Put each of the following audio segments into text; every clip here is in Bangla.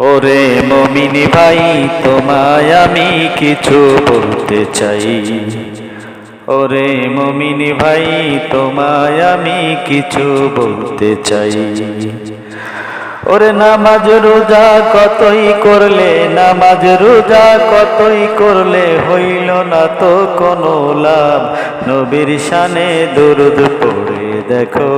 ওরে মমিনি ভাই, তোমায় আমি কিছু বলতে চাই। ওরে মমিনি ভাই, তোমায় আমি কিছু বলতে চাই। ওরে নামাজ রোজা কতই করলে, নামাজ রোজা কতই করলে হইল না তো কোনো লাভ। নবীর শানে দুরুদ পড়ে দেখো।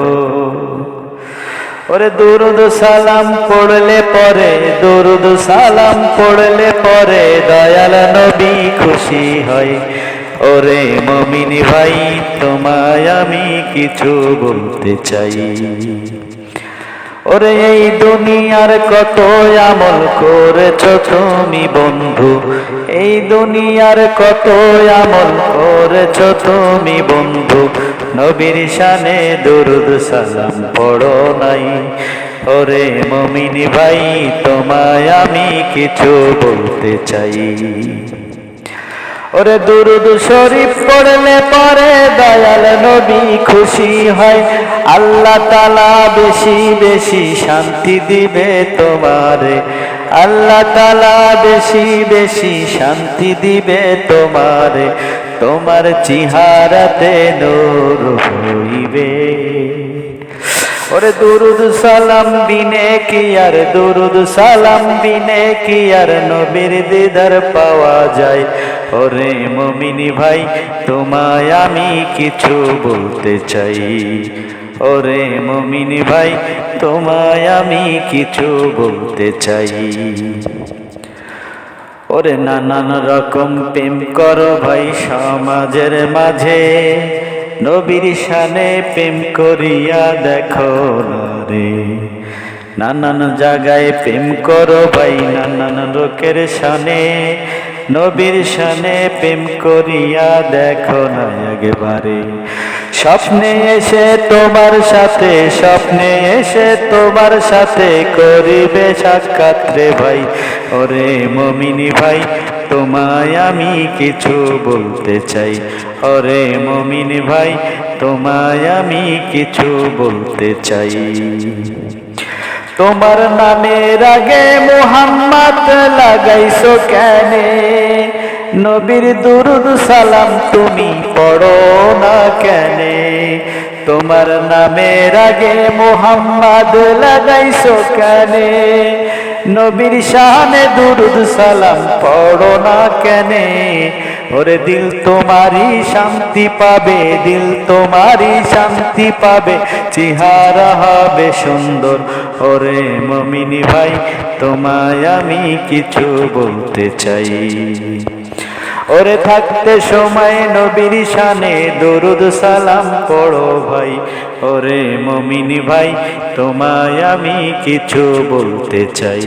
ওরে দুরুদ সালাম পড়লে পরে, দুরুদ সালাম পড়লে পরে দয়াল নবী খুশি হয়। ওরে মমিনী ভাই, তোমায় আমি কিছু বলতে চাই। ওরে, এই দুনিয়ার কত আমল করেছ তুমি, বন্ধু? এই দুনিয়ার কত আমল করেছ তুমি, বন্ধু? নবীর শানে দুরুদ সালাম পড়ো নাই। ওরে মমিনী ভাই, তোমায় আমি কিছু বলতে চাই। ওরে দুরুদ শরীফ পড়লে পরে দয়াল নবী খুশি হয়। আল্লাহ তালা বেশি বেশি শান্তি দিবে তোমারে। আল্লাহ তালা বেশি বেশি শান্তি দিবে তোমারে। তোমার চিহারাতে নূর হইবে। ওরে দুরুদ সালাম বিনে কি আর, দুরুদ সালাম বিনে কি আর নবীর দিদার পাওয়া যায়। ওরে মমিনি ভাই, তোমায় আমি কিছু বলতে চাই। ওরে মমিনি ভাই, তোমায় আমি কিছু বলতে চাই। ওরে নানান রকম প্রেম করো ভাই সমাজের মাঝে, নবীর সানে প্রেম করিয়া দেখো রে নানান জায়গায় প্রেম করো ভাই, নানান লোকের শানে নবীর শানে প্রেম করিয়া দেখো না একবারে। স্বপ্নে এসে তোমার সাথে, স্বপ্নে এসে তোমার সাথে করিবে সাক্ষাৎ রে ভাই। ওরে মমিনী ভাই, তোমায় আমি কিছু বলতে চাই। ওরে মমিনী ভাই, তোমায় আমি কিছু বলতে চাই। তোমার নামের আগে মোহাম্মদ লাগাইছো কেনে? নবীর দুরুদ সালাম তুমি পড়ো না কেনে? তোমার নামের আগে মোহাম্মদ লাগাইছো কেনে? নবীর শানে দুরুদ সালাম পড়ো না কেনে? ওরে দিল তোমারই শান্তি পাবে, দিল তোমারই শান্তি পাবে। চেহারা হবে সুন্দর, ওরে মমিনী ভাই, তোমায় আমি কিছু বলতে চাই। ওরে থাকতে সময় নবীর শানে দরুদ সালাম পড়ো ভাই। ওরে মমিনী ভাই, তোমায় আমি কিছু বলতে চাই।